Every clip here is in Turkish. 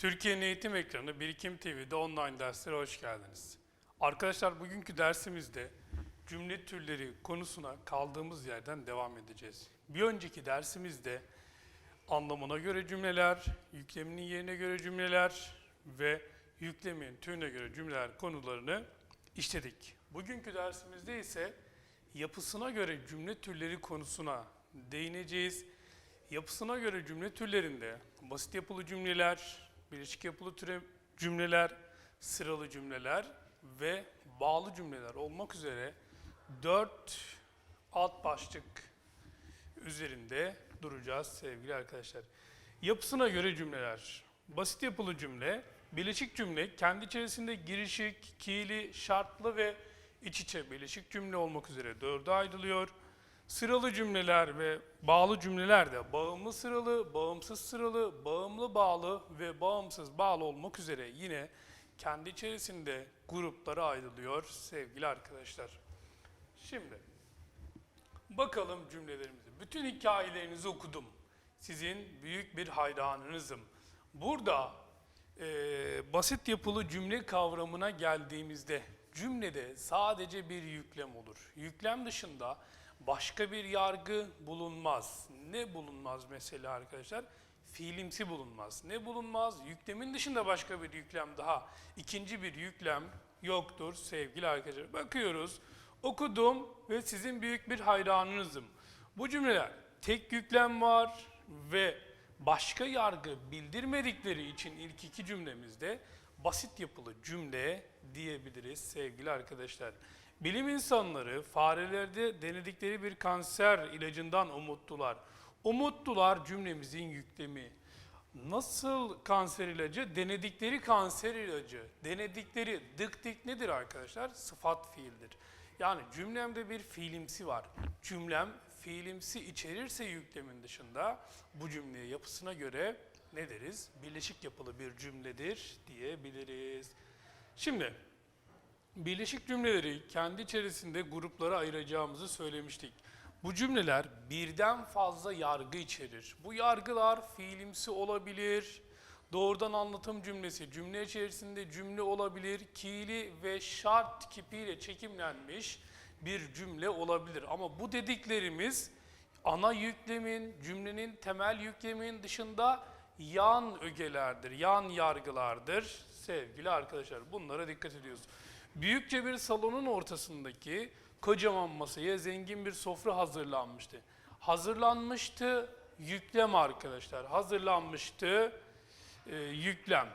Türkiye'nin eğitim ekranı Birikim TV'de online derslere hoş geldiniz. Arkadaşlar bugünkü dersimizde cümle türleri konusuna kaldığımız yerden devam edeceğiz. Bir önceki dersimizde anlamına göre cümleler, yükleminin yerine göre cümleler ve yüklemin türüne göre cümleler konularını işledik. Bugünkü dersimizde ise yapısına göre cümle türleri konusuna değineceğiz. Yapısına göre cümle türlerinde basit yapılı cümleler, birleşik yapılı türe cümleler, sıralı cümleler ve bağlı cümleler olmak üzere dört alt başlık üzerinde duracağız sevgili arkadaşlar. Yapısına göre cümleler. Basit yapılı cümle, birleşik cümle kendi içerisinde girişik, ki'li, şartlı ve iç içe birleşik cümle olmak üzere dörde ayrılıyor. Sıralı cümleler ve bağlı cümleler de bağımlı sıralı, bağımsız sıralı, bağımlı bağlı ve bağımsız bağlı olmak üzere yine kendi içerisinde gruplara ayrılıyor sevgili arkadaşlar. Şimdi bakalım cümlelerimizi. Bütün hikayelerinizi okudum. Sizin büyük bir hayranınızım. Burada eee, basit yapılı cümle kavramına geldiğimizde cümlede sadece bir yüklem olur. Yüklem dışında başka bir yargı bulunmaz. Ne bulunmaz mesela arkadaşlar? Fiilimsi bulunmaz. Ne bulunmaz? Yüklemin dışında başka bir yüklem daha. ikinci bir yüklem yoktur sevgili arkadaşlar. Bakıyoruz. Okudum ve sizin büyük bir hayranınızım. Bu cümleler tek yüklem var ve başka yargı bildirmedikleri için ilk iki cümlemizde basit yapılı cümle diyebiliriz sevgili arkadaşlar. Bilim insanları farelerde denedikleri bir kanser ilacından umutlular. Umutlular cümlemizin yüklemi. Nasıl kanser ilacı? Denedikleri kanser ilacı. Denedikleri dık dik nedir arkadaşlar? Sıfat fiildir. Yani cümlemde bir fiilimsi var. Cümlem fiilimsi içerirse yüklemin dışında bu cümleye yapısına göre ne deriz? Birleşik yapılı bir cümledir diyebiliriz. Şimdi birleşik cümleleri kendi içerisinde gruplara ayıracağımızı söylemiştik. Bu cümleler birden fazla yargı içerir. Bu yargılar fiilimsi olabilir, doğrudan anlatım cümlesi, cümle içerisinde cümle olabilir, ki'li ve şart kipiyle çekimlenmiş bir cümle olabilir. Ama bu dediklerimiz ana yüklemin, cümlenin temel yüklemin dışında yan ögelerdir, yan yargılardır sevgili arkadaşlar. Bunlara dikkat ediyoruz. Büyükçe bir salonun ortasındaki kocaman masaya zengin bir sofra hazırlanmıştı. Hazırlanmıştı yüklem arkadaşlar. Hazırlanmıştı e, yüklem.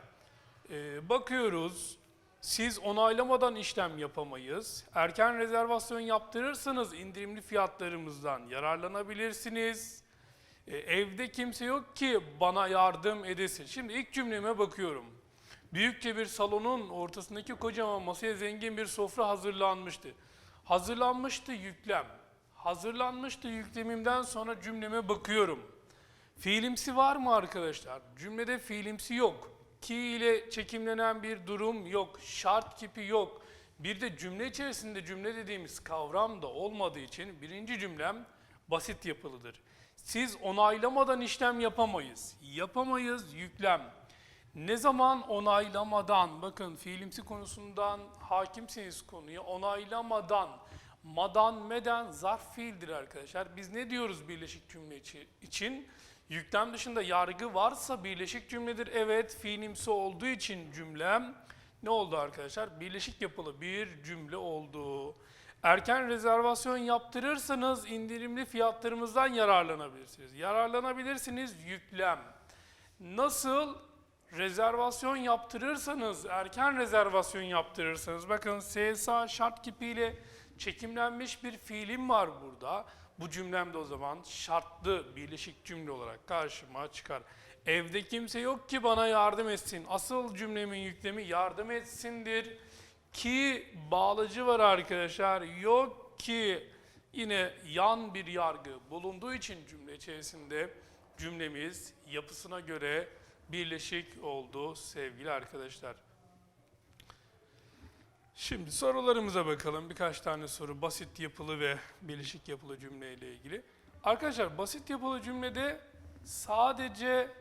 E, bakıyoruz. Siz onaylamadan işlem yapamayız. Erken rezervasyon yaptırırsanız indirimli fiyatlarımızdan yararlanabilirsiniz. E, evde kimse yok ki bana yardım edesin. Şimdi ilk cümleme bakıyorum. Büyükçe bir salonun ortasındaki kocaman masaya zengin bir sofra hazırlanmıştı. Hazırlanmıştı yüklem. Hazırlanmıştı yüklemimden sonra cümleme bakıyorum. Fiilimsi var mı arkadaşlar? Cümlede fiilimsi yok. Ki ile çekimlenen bir durum yok. Şart kipi yok. Bir de cümle içerisinde cümle dediğimiz kavram da olmadığı için birinci cümlem basit yapılıdır. Siz onaylamadan işlem yapamayız. Yapamayız yüklem. Ne zaman onaylamadan, bakın fiilimsi konusundan hakimsiniz konuya, onaylamadan, madan, meden zarf fiildir arkadaşlar. Biz ne diyoruz birleşik cümle içi- için? Yüklem dışında yargı varsa birleşik cümledir. Evet, fiilimsi olduğu için cümlem ne oldu arkadaşlar? Birleşik yapılı bir cümle oldu. Erken rezervasyon yaptırırsanız indirimli fiyatlarımızdan yararlanabilirsiniz. Yararlanabilirsiniz yüklem. Nasıl rezervasyon yaptırırsanız, erken rezervasyon yaptırırsanız, bakın SSA şart kipiyle çekimlenmiş bir fiilim var burada. Bu cümlem de o zaman şartlı birleşik cümle olarak karşıma çıkar. Evde kimse yok ki bana yardım etsin. Asıl cümlemin yüklemi yardım etsindir. Ki bağlacı var arkadaşlar. Yok ki yine yan bir yargı bulunduğu için cümle içerisinde cümlemiz yapısına göre birleşik oldu sevgili arkadaşlar. Şimdi sorularımıza bakalım. Birkaç tane soru basit yapılı ve birleşik yapılı cümle ile ilgili. Arkadaşlar basit yapılı cümlede sadece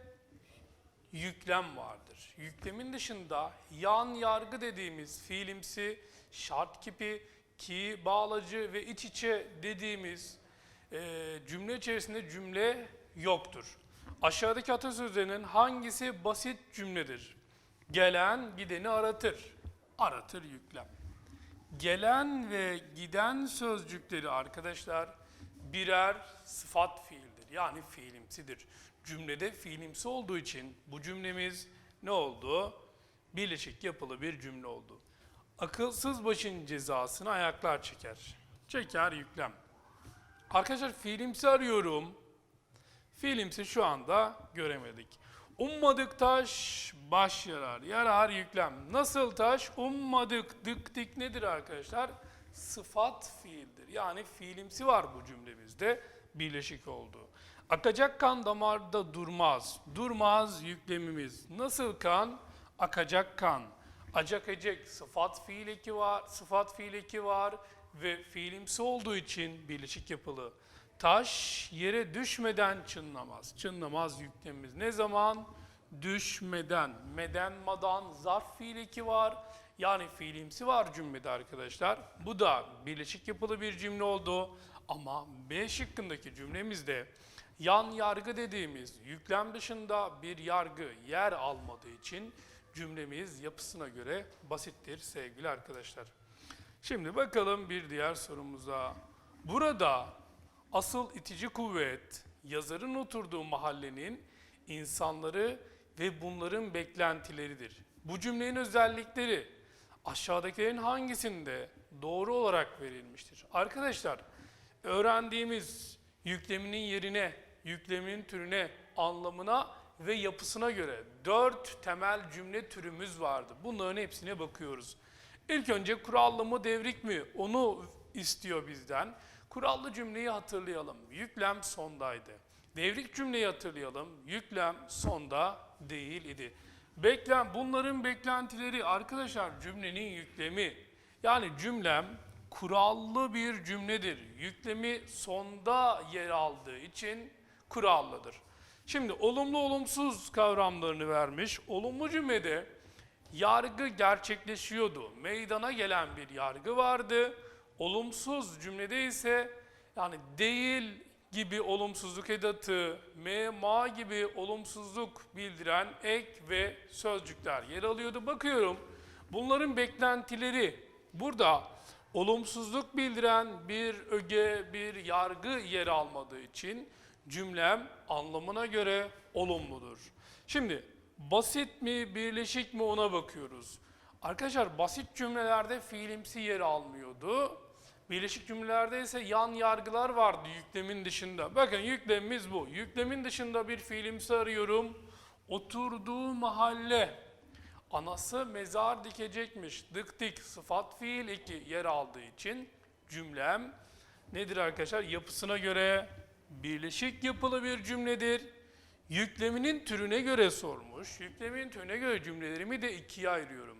yüklem vardır. Yüklemin dışında yan yargı dediğimiz fiilimsi, şart kipi, ki, bağlacı ve iç içe dediğimiz e, cümle içerisinde cümle yoktur. Aşağıdaki atasözlerinin hangisi basit cümledir? Gelen gideni aratır. Aratır yüklem. Gelen ve giden sözcükleri arkadaşlar birer sıfat fiildir. Yani fiilimsidir. Cümlede fiilimsi olduğu için bu cümlemiz ne oldu? Birleşik yapılı bir cümle oldu. Akılsız başın cezasını ayaklar çeker. Çeker yüklem. Arkadaşlar fiilimsi arıyorum. Fiilimsi şu anda göremedik. Ummadık taş baş yarar. Yarar yüklem. Nasıl taş? Ummadık. Dık dik nedir arkadaşlar? Sıfat fiildir. Yani fiilimsi var bu cümlemizde. Birleşik oldu. Akacak kan damarda durmaz. Durmaz yüklemimiz. Nasıl kan? Akacak kan. Acak ecek sıfat fiil eki var, sıfat fiil eki var ve fiilimsi olduğu için birleşik yapılı. Taş yere düşmeden çınlamaz. Çınlamaz yüklemimiz. Ne zaman? Düşmeden. Meden madan zarf fiil eki var. Yani fiilimsi var cümlede arkadaşlar. Bu da birleşik yapılı bir cümle oldu. Ama B şıkkındaki cümlemizde yan yargı dediğimiz yüklem dışında bir yargı yer almadığı için cümlemiz yapısına göre basittir sevgili arkadaşlar. Şimdi bakalım bir diğer sorumuza. Burada asıl itici kuvvet yazarın oturduğu mahallenin insanları ve bunların beklentileridir. Bu cümlenin özellikleri aşağıdakilerin hangisinde doğru olarak verilmiştir? Arkadaşlar öğrendiğimiz yükleminin yerine, yüklemin türüne, anlamına ve yapısına göre dört temel cümle türümüz vardı. Bunların hepsine bakıyoruz. İlk önce kurallı mı devrik mi onu istiyor bizden. Kurallı cümleyi hatırlayalım. Yüklem sondaydı. Devrik cümleyi hatırlayalım. Yüklem sonda değil idi. Beklem, bunların beklentileri arkadaşlar cümlenin yüklemi. Yani cümlem kurallı bir cümledir. Yüklemi sonda yer aldığı için kurallıdır. Şimdi olumlu olumsuz kavramlarını vermiş. Olumlu cümlede yargı gerçekleşiyordu. Meydana gelen bir yargı vardı. Olumsuz cümlede ise yani değil gibi olumsuzluk edatı, me, ma gibi olumsuzluk bildiren ek ve sözcükler yer alıyordu. Bakıyorum bunların beklentileri burada olumsuzluk bildiren bir öge, bir yargı yer almadığı için cümlem anlamına göre olumludur. Şimdi basit mi, birleşik mi ona bakıyoruz. Arkadaşlar basit cümlelerde fiilimsi yer almıyordu. Birleşik cümlelerde ise yan yargılar vardı yüklemin dışında. Bakın yüklemimiz bu. Yüklemin dışında bir fiilimsi arıyorum. Oturduğu mahalle. Anası mezar dikecekmiş. Dık dik sıfat fiil eki yer aldığı için cümlem nedir arkadaşlar? Yapısına göre birleşik yapılı bir cümledir. Yükleminin türüne göre sormuş. Yüklemin türüne göre cümlelerimi de ikiye ayırıyorum.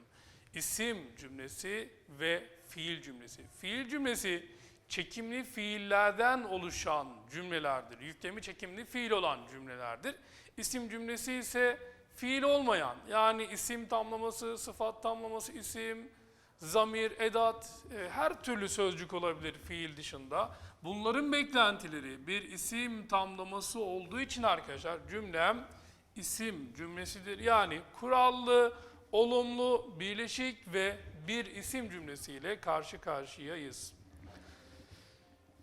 İsim cümlesi ve fiil cümlesi. Fiil cümlesi çekimli fiillerden oluşan cümlelerdir. Yüklemi çekimli fiil olan cümlelerdir. İsim cümlesi ise fiil olmayan yani isim tamlaması, sıfat tamlaması, isim, zamir, edat, e, her türlü sözcük olabilir fiil dışında. Bunların beklentileri bir isim tamlaması olduğu için arkadaşlar cümlem isim cümlesidir. Yani kurallı, olumlu, birleşik ve bir isim cümlesiyle karşı karşıyayız.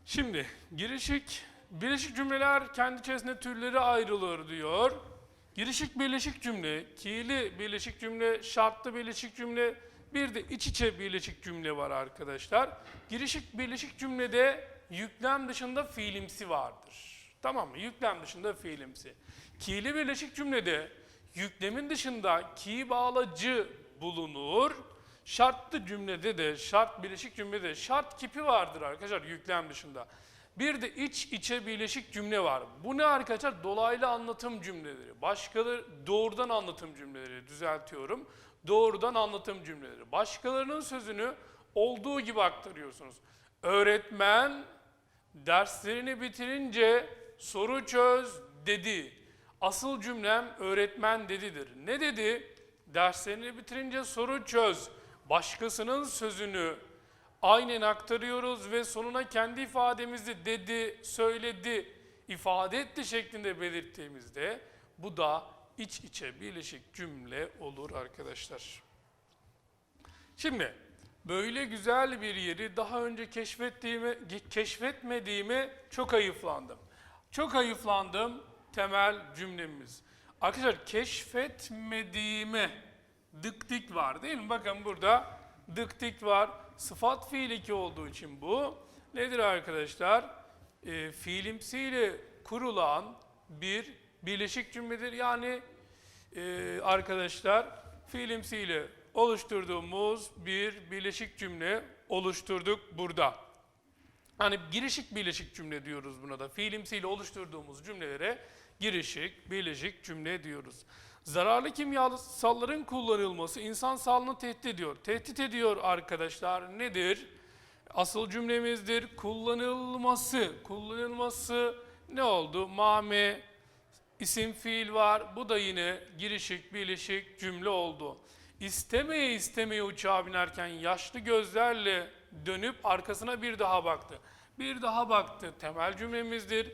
Şimdi girişik, birleşik cümleler kendi içerisinde türleri ayrılır diyor. Girişik birleşik cümle, ki'li birleşik cümle, şartlı birleşik cümle, bir de iç içe birleşik cümle var arkadaşlar. Girişik birleşik cümlede yüklem dışında fiilimsi vardır. Tamam mı? Yüklem dışında fiilimsi. Ki'li birleşik cümlede yüklemin dışında ki bağlacı bulunur. Şartlı cümlede de, şart birleşik cümlede de şart kipi vardır arkadaşlar yüklem dışında. Bir de iç içe birleşik cümle var. Bu ne arkadaşlar? Dolaylı anlatım cümleleri. Başkaları doğrudan anlatım cümleleri düzeltiyorum. Doğrudan anlatım cümleleri. Başkalarının sözünü olduğu gibi aktarıyorsunuz. Öğretmen derslerini bitirince soru çöz dedi. Asıl cümlem öğretmen dedidir. Ne dedi? Derslerini bitirince soru çöz. Başkasının sözünü aynen aktarıyoruz ve sonuna kendi ifademizi dedi, söyledi, ifade etti şeklinde belirttiğimizde bu da iç içe birleşik cümle olur arkadaşlar. Şimdi böyle güzel bir yeri daha önce keşfettiğime, keşfetmediğime çok hayıflandım. Çok hayıflandım temel cümlemiz. Arkadaşlar keşfetmediğime dık dik var değil mi? Bakın burada dık dik var. Sıfat fiil iki olduğu için bu. Nedir arkadaşlar? E, fiilimsiyle kurulan bir birleşik cümledir. Yani e, arkadaşlar fiilimsiyle oluşturduğumuz bir birleşik cümle oluşturduk burada. Hani girişik birleşik cümle diyoruz buna da. Fiilimsiyle oluşturduğumuz cümlelere girişik birleşik cümle diyoruz. Zararlı kimyasalların kullanılması insan sağlığını tehdit ediyor. Tehdit ediyor arkadaşlar nedir? Asıl cümlemizdir. Kullanılması. Kullanılması ne oldu? Mame, isim fiil var. Bu da yine girişik birleşik cümle oldu. İstemeye istemeye uçağa binerken yaşlı gözlerle dönüp arkasına bir daha baktı. Bir daha baktı. Temel cümlemizdir.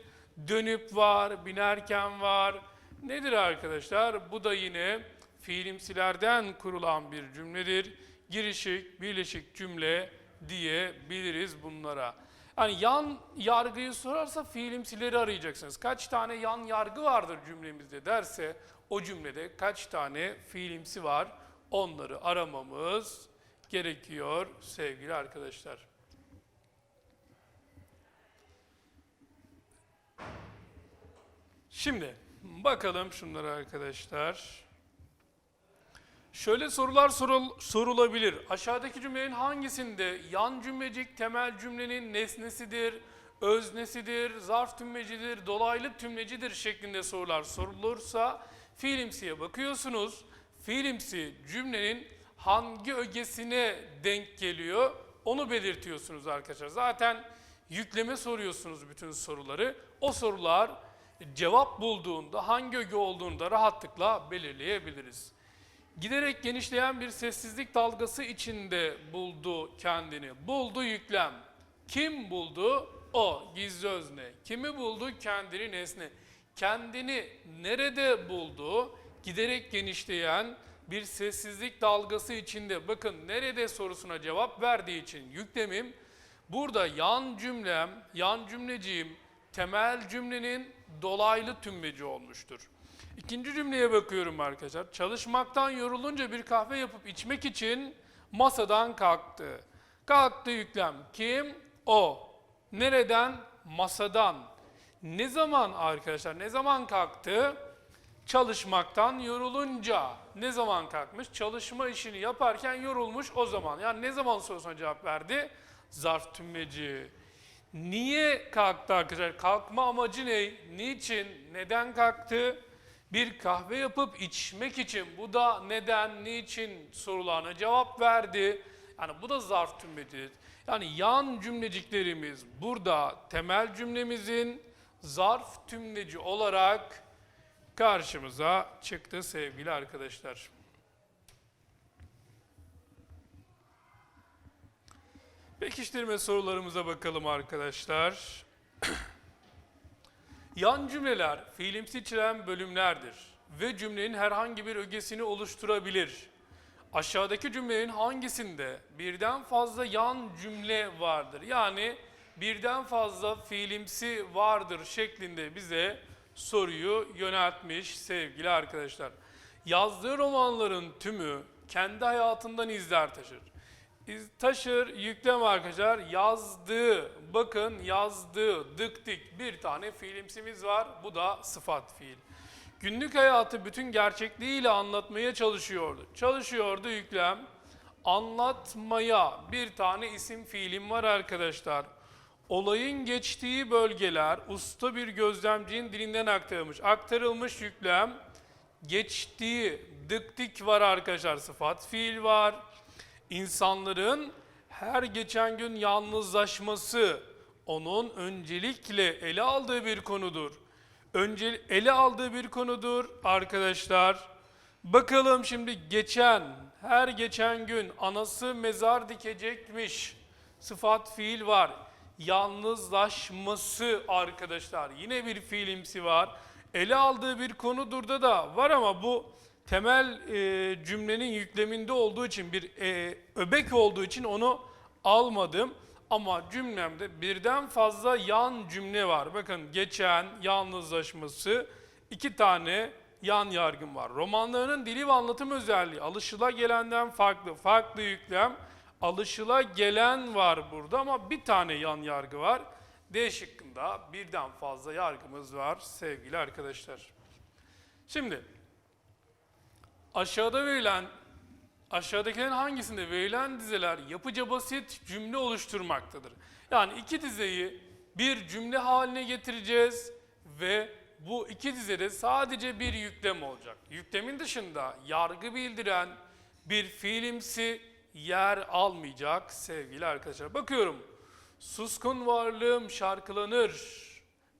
Dönüp var, binerken var. Nedir arkadaşlar? Bu da yine fiilimsilerden kurulan bir cümledir. Girişik, birleşik cümle diyebiliriz bunlara. Yani yan yargıyı sorarsa fiilimsileri arayacaksınız. Kaç tane yan yargı vardır cümlemizde derse o cümlede kaç tane fiilimsi var onları aramamız gerekiyor sevgili arkadaşlar. Şimdi bakalım şunlara arkadaşlar. Şöyle sorular sorul- sorulabilir. Aşağıdaki cümlenin hangisinde yan cümlecik temel cümlenin nesnesidir, öznesidir, zarf tümlecidir, dolaylı tümlecidir şeklinde sorular sorulursa fiilimsiye bakıyorsunuz. Fiilimsi cümlenin hangi ögesine denk geliyor onu belirtiyorsunuz arkadaşlar. Zaten yükleme soruyorsunuz bütün soruları. O sorular cevap bulduğunda hangi öge olduğunu da rahatlıkla belirleyebiliriz. Giderek genişleyen bir sessizlik dalgası içinde buldu kendini. Buldu yüklem. Kim buldu? O gizli özne. Kimi buldu? Kendini nesne. Kendini nerede buldu? Giderek genişleyen bir sessizlik dalgası içinde. Bakın nerede sorusuna cevap verdiği için yüklemim. Burada yan cümlem, yan cümleciğim temel cümlenin dolaylı tümleci olmuştur. İkinci cümleye bakıyorum arkadaşlar. Çalışmaktan yorulunca bir kahve yapıp içmek için masadan kalktı. Kalktı yüklem. Kim? O. Nereden? Masadan. Ne zaman arkadaşlar? Ne zaman kalktı? Çalışmaktan yorulunca. Ne zaman kalkmış? Çalışma işini yaparken yorulmuş o zaman. Yani ne zaman sorusuna cevap verdi? Zarf tümleci. Niye kalktı arkadaşlar? Kalkma amacı ne? Niçin? Neden kalktı? Bir kahve yapıp içmek için. Bu da neden, niçin sorularına cevap verdi. Yani bu da zarf tümleci. Yani yan cümleciklerimiz burada temel cümlemizin zarf tümleci olarak karşımıza çıktı sevgili arkadaşlar. Pekiştirme sorularımıza bakalım arkadaşlar. Yan cümleler fiilimsi içeren bölümlerdir ve cümlenin herhangi bir ögesini oluşturabilir. Aşağıdaki cümlenin hangisinde birden fazla yan cümle vardır? Yani birden fazla fiilimsi vardır şeklinde bize soruyu yöneltmiş sevgili arkadaşlar. Yazdığı romanların tümü kendi hayatından izler taşır. Taşır yüklem arkadaşlar yazdığı bakın yazdığı dık dik bir tane fiilimsimiz var bu da sıfat fiil. Günlük hayatı bütün gerçekliğiyle anlatmaya çalışıyordu. Çalışıyordu yüklem. Anlatmaya bir tane isim fiilim var arkadaşlar. Olayın geçtiği bölgeler usta bir gözlemcinin dilinden aktarılmış. Aktarılmış yüklem geçtiği dık dik var arkadaşlar sıfat fiil var. İnsanların her geçen gün yalnızlaşması onun öncelikle ele aldığı bir konudur. önce ele aldığı bir konudur arkadaşlar. Bakalım şimdi geçen, her geçen gün anası mezar dikecekmiş. Sıfat fiil var. Yalnızlaşması arkadaşlar. Yine bir fiilimsi var. Ele aldığı bir konudur da da var ama bu temel e, cümlenin yükleminde olduğu için bir e, öbek olduğu için onu almadım. Ama cümlemde birden fazla yan cümle var. Bakın geçen, yalnızlaşması, iki tane yan yargım var. Romanlarının dili ve anlatım özelliği alışıla gelenden farklı, farklı yüklem, alışıla gelen var burada ama bir tane yan yargı var. D şıkkında birden fazla yargımız var sevgili arkadaşlar. Şimdi aşağıda verilen aşağıdakilerin hangisinde verilen dizeler yapıca basit cümle oluşturmaktadır? Yani iki dizeyi bir cümle haline getireceğiz ve bu iki dizede sadece bir yüklem olacak. Yüklemin dışında yargı bildiren bir fiilimsi yer almayacak sevgili arkadaşlar. Bakıyorum. Suskun varlığım şarkılanır.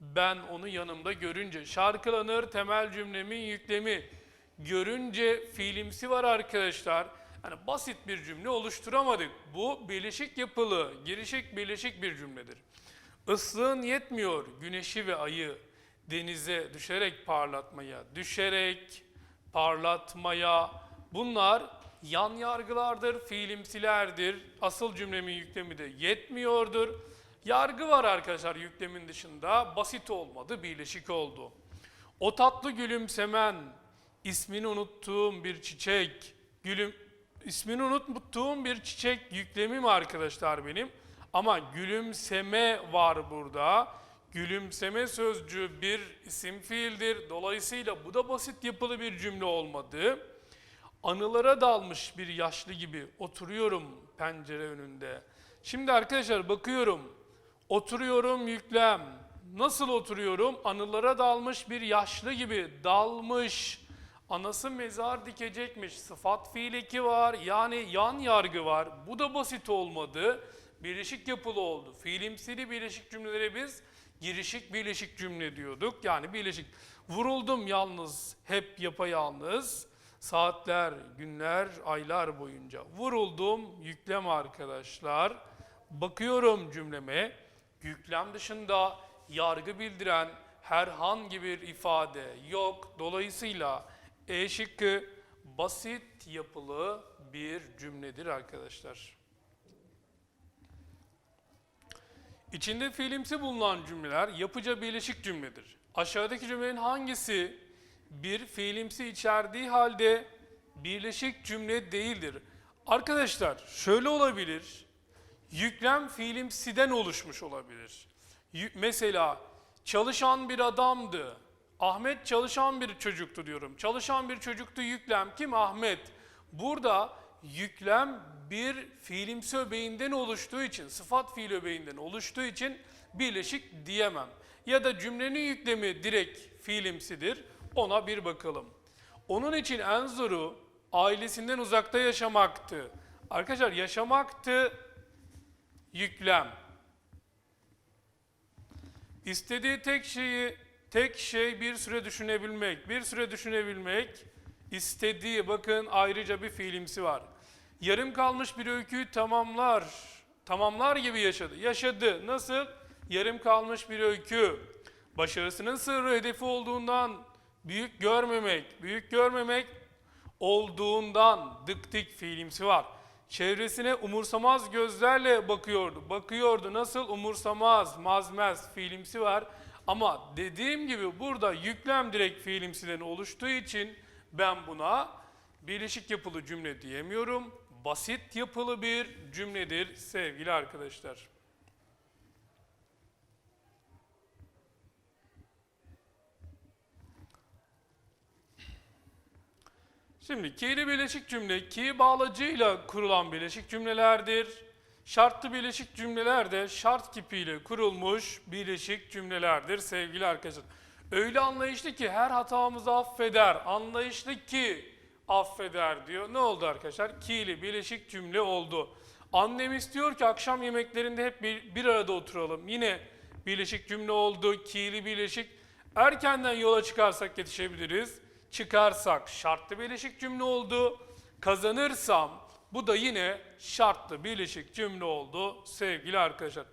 Ben onu yanımda görünce. Şarkılanır temel cümlemin yüklemi. Görünce fiilimsi var arkadaşlar. Yani basit bir cümle oluşturamadık. Bu birleşik yapılı, girişik birleşik bir cümledir. Islığın yetmiyor güneşi ve ayı denize düşerek parlatmaya, düşerek parlatmaya. Bunlar yan yargılardır, fiilimsilerdir. Asıl cümlemin yüklemi de yetmiyordur. Yargı var arkadaşlar yüklemin dışında. Basit olmadı, birleşik oldu. O tatlı gülümsemen, ismini unuttuğum bir çiçek, gülüm ismini unuttuğum bir çiçek yüklemim arkadaşlar benim. Ama gülümseme var burada. Gülümseme sözcüğü bir isim fiildir. Dolayısıyla bu da basit yapılı bir cümle olmadı. Anılara dalmış bir yaşlı gibi oturuyorum pencere önünde. Şimdi arkadaşlar bakıyorum. Oturuyorum yüklem. Nasıl oturuyorum? Anılara dalmış bir yaşlı gibi dalmış. Anası mezar dikecekmiş. Sıfat fiil eki var. Yani yan yargı var. Bu da basit olmadı. Birleşik yapılı oldu. Fiilimsili birleşik cümlelere biz girişik birleşik cümle diyorduk. Yani birleşik. Vuruldum yalnız, hep yapayalnız. Saatler, günler, aylar boyunca. Vuruldum, yüklem arkadaşlar. Bakıyorum cümleme. Yüklem dışında yargı bildiren herhangi bir ifade yok. Dolayısıyla E şıkkı basit yapılı bir cümledir arkadaşlar. İçinde fiilimsi bulunan cümleler yapıca birleşik cümledir. Aşağıdaki cümlenin hangisi bir fiilimsi içerdiği halde birleşik cümle değildir? Arkadaşlar şöyle olabilir. Yüklem fiilimsiden oluşmuş olabilir. Mesela çalışan bir adamdı. Ahmet çalışan bir çocuktu diyorum. Çalışan bir çocuktu yüklem. Kim? Ahmet. Burada yüklem bir fiilimsi öbeğinden oluştuğu için, sıfat fiil öbeğinden oluştuğu için birleşik diyemem. Ya da cümlenin yüklemi direkt fiilimsidir. Ona bir bakalım. Onun için en zoru ailesinden uzakta yaşamaktı. Arkadaşlar yaşamaktı yüklem. İstediği tek şeyi, tek şey bir süre düşünebilmek. Bir süre düşünebilmek, istediği, bakın ayrıca bir fiilimsi var. Yarım kalmış bir öyküyü tamamlar, tamamlar gibi yaşadı. Yaşadı. Nasıl? Yarım kalmış bir öykü. Başarısının sırrı hedefi olduğundan büyük görmemek, büyük görmemek olduğundan dık dik fiilimsi var. Çevresine umursamaz gözlerle bakıyordu. Bakıyordu nasıl umursamaz, mazmez fiilimsi var. Ama dediğim gibi burada yüklem direkt fiilimsiden oluştuğu için ben buna birleşik yapılı cümle diyemiyorum. Basit yapılı bir cümledir sevgili arkadaşlar. Şimdi ki ile birleşik cümle ki bağlacıyla kurulan birleşik cümlelerdir. Şartlı birleşik cümleler de şart kipiyle kurulmuş birleşik cümlelerdir sevgili arkadaşlar. Öyle anlayışlı ki her hatamızı affeder. Anlayışlı ki affeder diyor. Ne oldu arkadaşlar? Ki ile birleşik cümle oldu. Annem istiyor ki akşam yemeklerinde hep bir, bir arada oturalım. Yine birleşik cümle oldu. Ki'li birleşik. Erkenden yola çıkarsak yetişebiliriz. Çıkarsak şartlı birleşik cümle oldu. Kazanırsam bu da yine şartlı birleşik cümle oldu sevgili arkadaşlar.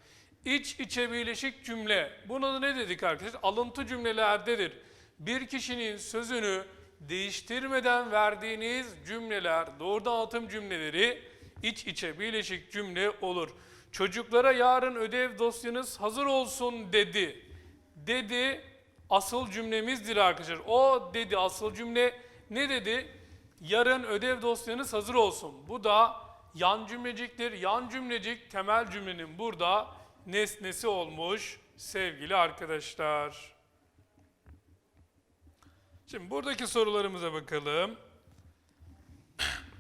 İç içe birleşik cümle. Buna da ne dedik arkadaşlar? Alıntı cümlelerdedir. Bir kişinin sözünü değiştirmeden verdiğiniz cümleler, doğrudan anlatım cümleleri iç içe birleşik cümle olur. Çocuklara yarın ödev dosyanız hazır olsun dedi. Dedi asıl cümlemizdir arkadaşlar. O dedi asıl cümle ne dedi? Yarın ödev dosyanız hazır olsun. Bu da yan cümleciktir. Yan cümlecik temel cümlenin burada nesnesi olmuş sevgili arkadaşlar. Şimdi buradaki sorularımıza bakalım.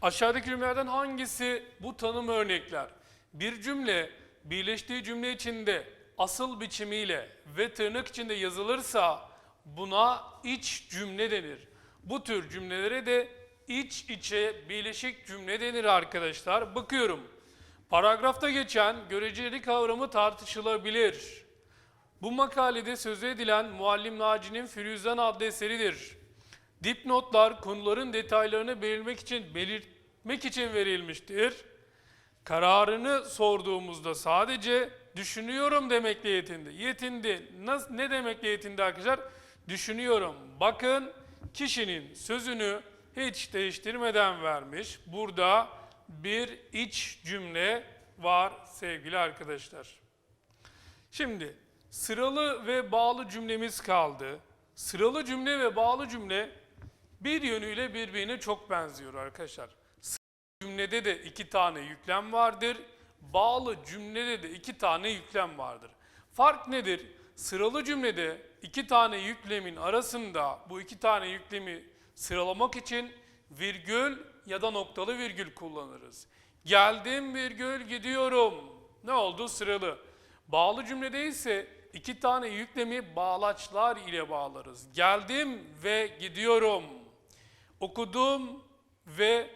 Aşağıdaki cümlelerden hangisi bu tanım örnekler? Bir cümle birleştiği cümle içinde asıl biçimiyle ve tırnak içinde yazılırsa buna iç cümle denir. Bu tür cümlelere de iç içe birleşik cümle denir arkadaşlar. Bakıyorum. Paragrafta geçen göreceli kavramı tartışılabilir. Bu makalede sözü edilen Muallim Naci'nin Firuzan adlı eseridir. Dipnotlar konuların detaylarını belirtmek için belirtmek için verilmiştir. Kararını sorduğumuzda sadece düşünüyorum demekle yetindi. Yetindi. Nasıl, ne demekle yetindi arkadaşlar? Düşünüyorum. Bakın kişinin sözünü hiç değiştirmeden vermiş. Burada bir iç cümle var sevgili arkadaşlar. Şimdi sıralı ve bağlı cümlemiz kaldı. Sıralı cümle ve bağlı cümle bir yönüyle birbirine çok benziyor arkadaşlar. Sıralı cümlede de iki tane yüklem vardır. Bağlı cümlede de iki tane yüklem vardır. Fark nedir? Sıralı cümlede iki tane yüklemin arasında bu iki tane yüklemi sıralamak için virgül ya da noktalı virgül kullanırız. Geldim virgül gidiyorum. Ne oldu? Sıralı. Bağlı cümlede ise iki tane yüklemi bağlaçlar ile bağlarız. Geldim ve gidiyorum. Okudum ve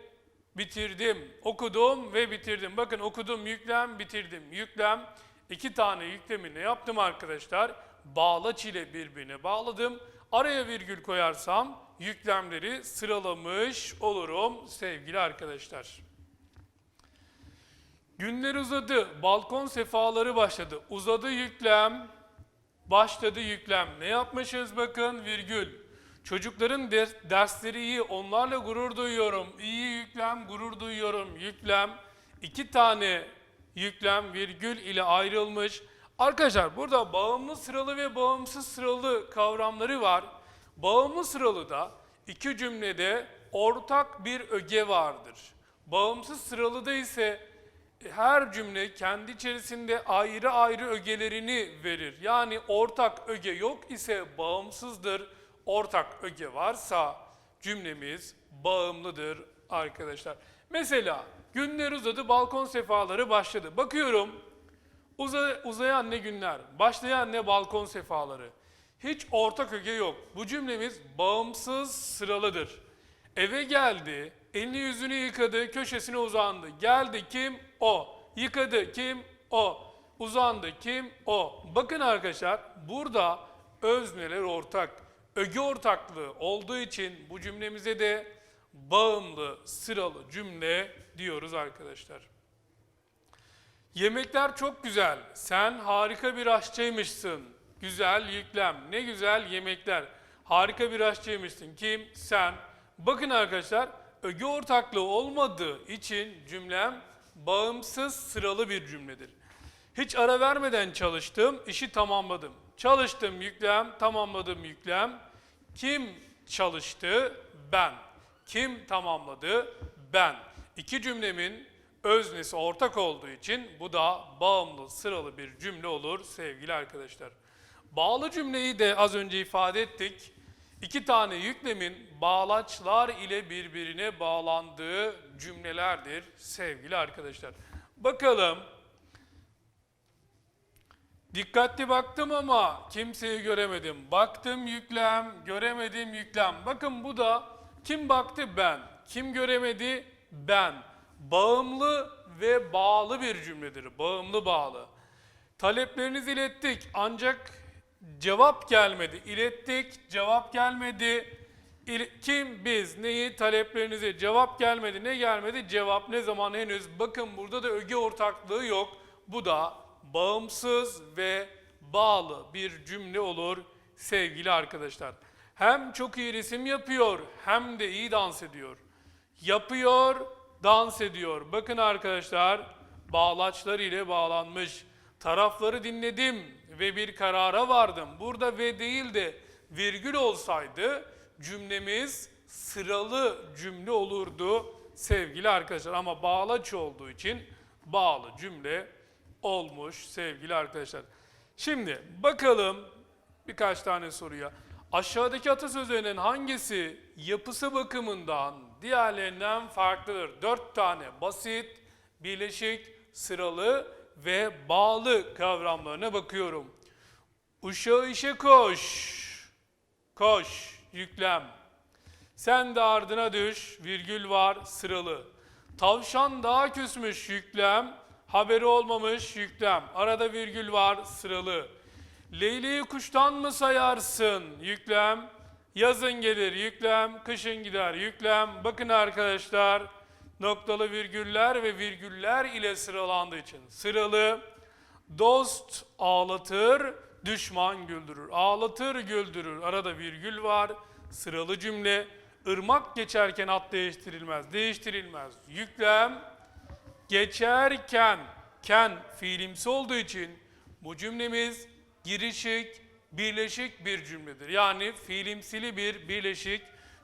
bitirdim. Okudum ve bitirdim. Bakın okudum, yüklem, bitirdim. Yüklem, iki tane yüklemi ne yaptım arkadaşlar? Bağlaç ile birbirine bağladım. Araya virgül koyarsam yüklemleri sıralamış olurum sevgili arkadaşlar. Günler uzadı, balkon sefaları başladı. Uzadı yüklem, başladı yüklem. Ne yapmışız bakın virgül. Çocukların ders- dersleri iyi, onlarla gurur duyuyorum. İyi yüklem, gurur duyuyorum. Yüklem, iki tane yüklem virgül ile ayrılmış. Arkadaşlar burada bağımlı sıralı ve bağımsız sıralı kavramları var. Bağımlı sıralı da iki cümlede ortak bir öge vardır. Bağımsız sıralıda ise her cümle kendi içerisinde ayrı ayrı ögelerini verir. Yani ortak öge yok ise bağımsızdır. Ortak öge varsa cümlemiz bağımlıdır arkadaşlar. Mesela günler uzadı, balkon sefaları başladı. Bakıyorum uza- uzayan ne günler, başlayan ne balkon sefaları. Hiç ortak öge yok. Bu cümlemiz bağımsız sıralıdır. Eve geldi, elini yüzünü yıkadı, köşesine uzandı. Geldi kim? O. Yıkadı kim? O. Uzandı kim? O. Bakın arkadaşlar burada özneler ortak. Öge ortaklığı olduğu için bu cümlemize de bağımlı sıralı cümle diyoruz arkadaşlar. Yemekler çok güzel. Sen harika bir aşçıymışsın. Güzel yüklem. Ne güzel yemekler. Harika bir aşçıymışsın. Kim? Sen. Bakın arkadaşlar öge ortaklığı olmadığı için cümlem bağımsız sıralı bir cümledir. Hiç ara vermeden çalıştım, işi tamamladım. Çalıştım yüklem, tamamladım yüklem. Kim çalıştı? Ben. Kim tamamladı? Ben. İki cümlemin öznesi ortak olduğu için bu da bağımlı sıralı bir cümle olur sevgili arkadaşlar. Bağlı cümleyi de az önce ifade ettik. İki tane yüklemin bağlaçlar ile birbirine bağlandığı cümlelerdir sevgili arkadaşlar. Bakalım. Dikkatli baktım ama kimseyi göremedim. Baktım yüklem, göremedim yüklem. Bakın bu da kim baktı ben, kim göremedi ben. Bağımlı ve bağlı bir cümledir. Bağımlı bağlı. Taleplerinizi ilettik ancak Cevap gelmedi. İlettik, cevap gelmedi. İl- Kim, biz, neyi, taleplerinizi, cevap gelmedi. Ne gelmedi? Cevap ne zaman henüz. Bakın burada da öge ortaklığı yok. Bu da bağımsız ve bağlı bir cümle olur sevgili arkadaşlar. Hem çok iyi resim yapıyor hem de iyi dans ediyor. Yapıyor, dans ediyor. Bakın arkadaşlar, bağlaçlar ile bağlanmış. Tarafları dinledim ve bir karara vardım. Burada ve değil de virgül olsaydı cümlemiz sıralı cümle olurdu sevgili arkadaşlar. Ama bağlaç olduğu için bağlı cümle olmuş sevgili arkadaşlar. Şimdi bakalım birkaç tane soruya. Aşağıdaki atasözlerinin hangisi yapısı bakımından diğerlerinden farklıdır? Dört tane basit, birleşik, sıralı ve bağlı kavramlarına bakıyorum. Uşağı işe koş, koş, yüklem. Sen de ardına düş, virgül var, sıralı. Tavşan daha küsmüş, yüklem. Haberi olmamış, yüklem. Arada virgül var, sıralı. Leyliği kuştan mı sayarsın, yüklem. Yazın gelir, yüklem. Kışın gider, yüklem. Bakın arkadaşlar, noktalı virgüller ve virgüller ile sıralandığı için sıralı. Dost ağlatır, düşman güldürür. Ağlatır, güldürür. Arada virgül var. Sıralı cümle. Irmak geçerken at değiştirilmez. Değiştirilmez. Yüklem geçerken ken fiilimsi olduğu için bu cümlemiz girişik, birleşik bir cümledir. Yani fiilimsili bir birleşik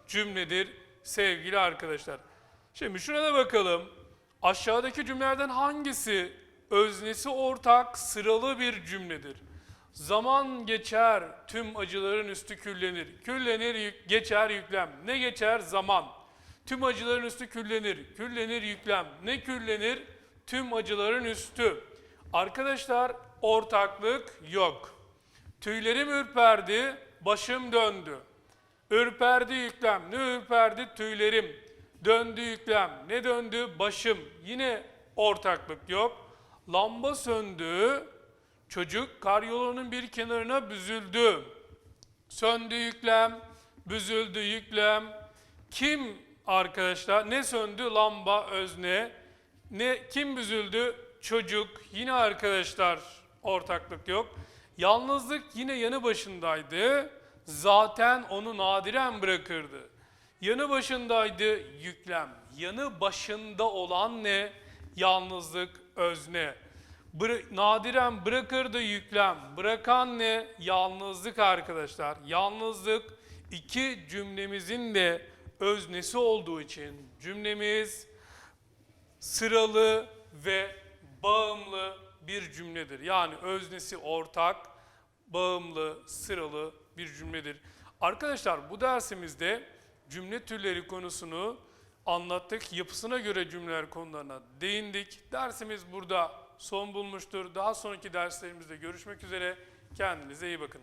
cümledir sevgili arkadaşlar. Şimdi şuna da bakalım. Aşağıdaki cümlelerden hangisi öznesi ortak sıralı bir cümledir? Zaman geçer, tüm acıların üstü küllenir. Küllenir, yük- geçer, yüklem. Ne geçer? Zaman. Tüm acıların üstü küllenir. Küllenir, yüklem. Ne küllenir? Tüm acıların üstü. Arkadaşlar ortaklık yok. Tüylerim ürperdi, başım döndü. Ürperdi yüklem. Ne ürperdi? Tüylerim. Döndü yüklem. Ne döndü? Başım. Yine ortaklık yok. Lamba söndü. Çocuk karyolunun bir kenarına büzüldü. Söndü yüklem, büzüldü yüklem. Kim arkadaşlar? Ne söndü? Lamba, özne. Ne kim büzüldü? Çocuk. Yine arkadaşlar ortaklık yok. Yalnızlık yine yanı başındaydı. Zaten onu nadiren bırakırdı. Yanı başındaydı yüklem. Yanı başında olan ne? Yalnızlık, özne. Bıra- nadiren bırakırdı yüklem. Bırakan ne? Yalnızlık arkadaşlar. Yalnızlık iki cümlemizin de öznesi olduğu için cümlemiz sıralı ve bağımlı bir cümledir. Yani öznesi ortak, bağımlı, sıralı bir cümledir. Arkadaşlar bu dersimizde cümle türleri konusunu anlattık. Yapısına göre cümleler konularına değindik. Dersimiz burada son bulmuştur. Daha sonraki derslerimizde görüşmek üzere. Kendinize iyi bakın.